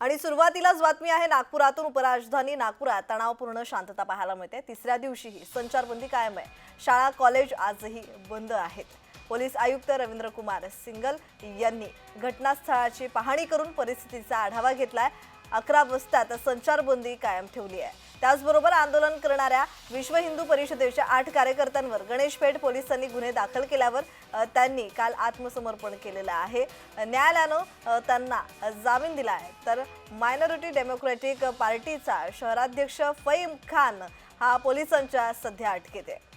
आणि सुरुवातीलाच बातमी आहे नागपुरातून उपराजधानी नागपुरात तणावपूर्ण शांतता पाहायला मिळते. तिसऱ्या दिवशीही संचारबंदी कायम आहे. शाळा कॉलेज आजही बंद आहेत. पोलीस आयुक्त रवींद्र कुमार सिंगल यांनी घटनास्थळाची पाहणी करून परिस्थितीचा आढावा घेतलाय. अकरा वाजतात संचारबंदी कायम ठेवली आहे. त्याचबरोबर आंदोलन करणाऱ्या विश्व हिंदू परिषदेच्या आठ कार्यकर्त्यांवर गणेशपेठ पोलिसांनी गुन्हे दाखल केल्यावर त्यांनी काल आत्मसमर्पण केलेलं आहे. न्यायालयानं त्यांना जामीन दिला आहे. तर मायनॉरिटी डेमोक्रॅटिक पार्टीचा शहराध्यक्ष फईम खान हा पोलिसांच्या सध्या अटकेत आहे.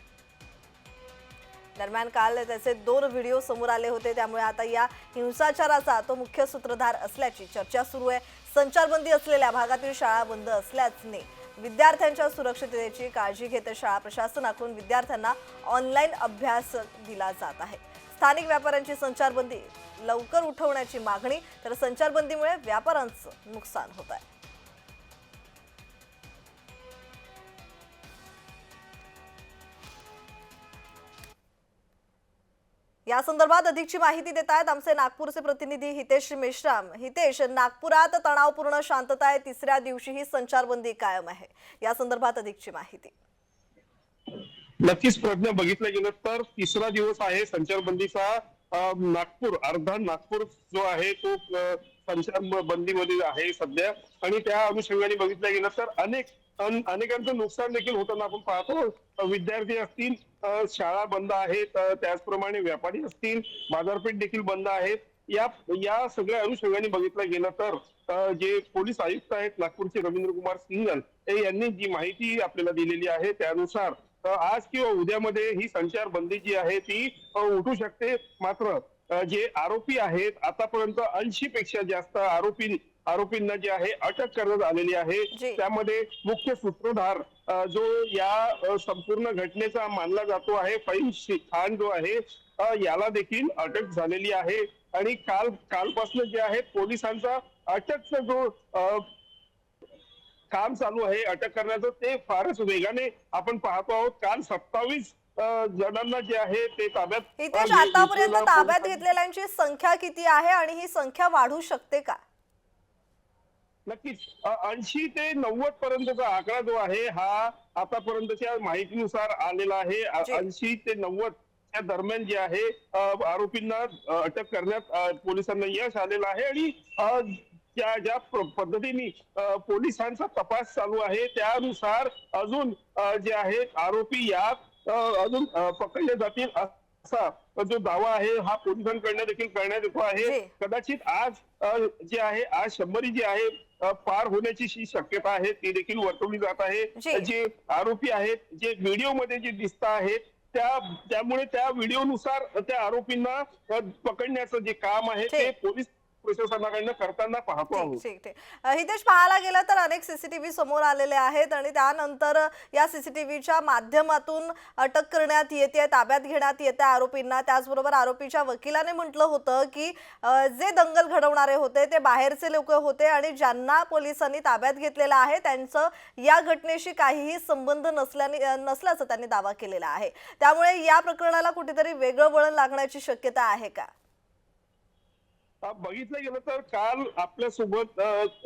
दरम्यान काल त्याचे दोन व्हिडिओ समोर आले होते. त्यामुळे आता या हिंसाचाराचा तो मुख्य सूत्रधार असल्याची चर्चा सुरू आहे. संचारबंदी असलेल्या भागातील शाळा बंद असल्याने विद्यार्थ्यांच्या सुरक्षिततेची काळजी घेत शाळा प्रशासनाकडून विद्यार्थ्यांना ऑनलाईन अभ्यास दिला जात आहे. स्थानिक व्यापाऱ्यांची संचारबंदी लवकर उठवण्याची मागणी तर संचारबंदीमुळे व्यापाऱ्यांचं नुकसान होत आहे. या संदर्भात अधिकची माहिती देत आहेत आमचे नागपूरचे प्रतिनिधी हितेश मेश्राम. हितेश नागपुरात तणावपूर्ण शांतता आहे तिसऱ्या दिवशीही संचारबंदी कायम आहे. या संदर्भात अधिकची माहिती. नक्कीच प्रज्ञा बघितलं गेलं तर तिसरा दिवस आहे संचारबंदीचा. नागपूर अर्धा नागपूर जो आहे तो संचार संचारबंदीमध्ये आहे सध्या. आणि त्या अनुषंगाने बघितलं गेलं तर अनेक अनेकांचं नुकसान देखील होताना आपण पाहतो. विद्यार्थी असतील शाळा बंद आहेत त्याचप्रमाणे व्यापारी असतील बाजारपेठ देखील बंद आहेत. या या सगळ्या अनुषंगाने बघितलं गेलं तर जे पोलीस आयुक्त आहेत नागपूरचे रवींद्र कुमार सिंगल यांनी जी माहिती आपल्याला दिलेली आहे त्यानुसार आज किंवा उद्यामध्ये ही संचारबंदी जी आहे ती उठू शकते. मात्र जे आरोपी आहेत आतापर्यंत ऐंशी पेक्षा जास्त आरोपी आरोपींना जे आहे अटक करण्यात आलेली आहे. त्यामध्ये मुख्य सूत्रधार जो या संपूर्ण घटनेचा मानला जातो आहे फैम खान जो आहे याला देखील अटक झालेली आहे. आणि काल कालपासून जे आहे पोलिसांचा अटकचा जो काम चालू आहे अटक करण्याचं ते फारच वेगाने आपण पाहतो आहोत. काल सत्तावीस जणांना जे आहे ते ताब्यात हितेश आतापर्यंत ताब्यात घेतलेल्यांची संख्या किती आहे आणि ही संख्या वाढू शकते का? नक्कीच. ऐंशी ते नव्वद पर्यंतचा आकडा जो आहे हा आतापर्यंतच्या माहितीनुसार आलेला आहे. ऐंशी ते नव्वद त्या दरम्यान जे आहे आरोपींना अटक करण्यात पोलिसांना यश आलेलं आहे आणि ज्या ज्या पद्धतीने पोलिसांचा तपास चालू आहे त्यानुसार अजून जे आहेत आरोपी यात अजून पकडले जातील असा जो दावा आहे हा पोलिसांकडनं देखील करण्यात येतो आहे. कदाचित आज जे आहे आज शंभरी जे आहे पार होण्याची जी शक्यता आहे ती देखील वर्तवली जात. आहे जे आरोपी आहेत जे व्हिडिओमध्ये जे दिसत आहेत त्या त्यामुळे त्या व्हिडिओनुसार त्या आरोपींना पकडण्याचं जे काम आहे ते. पोलीस प्रशासनाकडनं करताना पाहतो आहोत. ठीक ठीक. हितेश पाहायला गेलं तर अनेक सीसीटीव्ही समोर आलेले आहेत आणि त्यानंतर या सीसीटीव्हीच्या माध्यमातून अटक करण्यात येते ताब्यात घेण्यात येते आरोपींना. त्याचबरोबर आरोपीच्या वकिलाने म्हटलं होतं की अ, जे दंगल घडवणारे होते ते बाहेरचे लोक होते आणि ज्यांना पोलिसांनी ताब्यात घेतलेलं आहे त्यांचं या घटनेशी काहीही संबंध नसल्याने अ, नसल्याचं त्यांनी दावा केलेला आहे. त्यामुळे या प्रकरणाला कुठेतरी वेगळं वळण लागण्याची शक्यता आहे का? अ, बघितलं गेलं तर काल आपल्यासोबत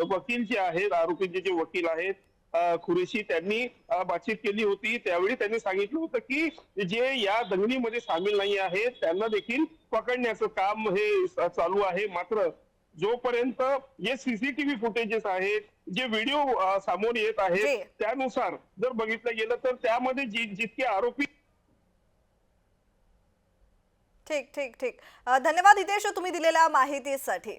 वकील जे आहेत आरोपीचे जे वकील आहेत खुरेशी त्यांनी बातचीत केली होती त्यावेळी त्यांनी सांगितलं होतं की जे या दंगलीमध्ये सामील नाही आहेत त्यांना देखील पकडण्याचं काम हे चालू आहे मात्र जोपर्यंत जे सीसीटीव्ही फुटेजेस आहेत जे व्हिडिओ समोर येत. आहेत त्यानुसार जर बघितलं गेलं तर त्यामध्ये जितके आरोपी ठीक ठीक ठीक. धन्यवाद हितेश तुम्ही दिलेल्या माहितीसाठी.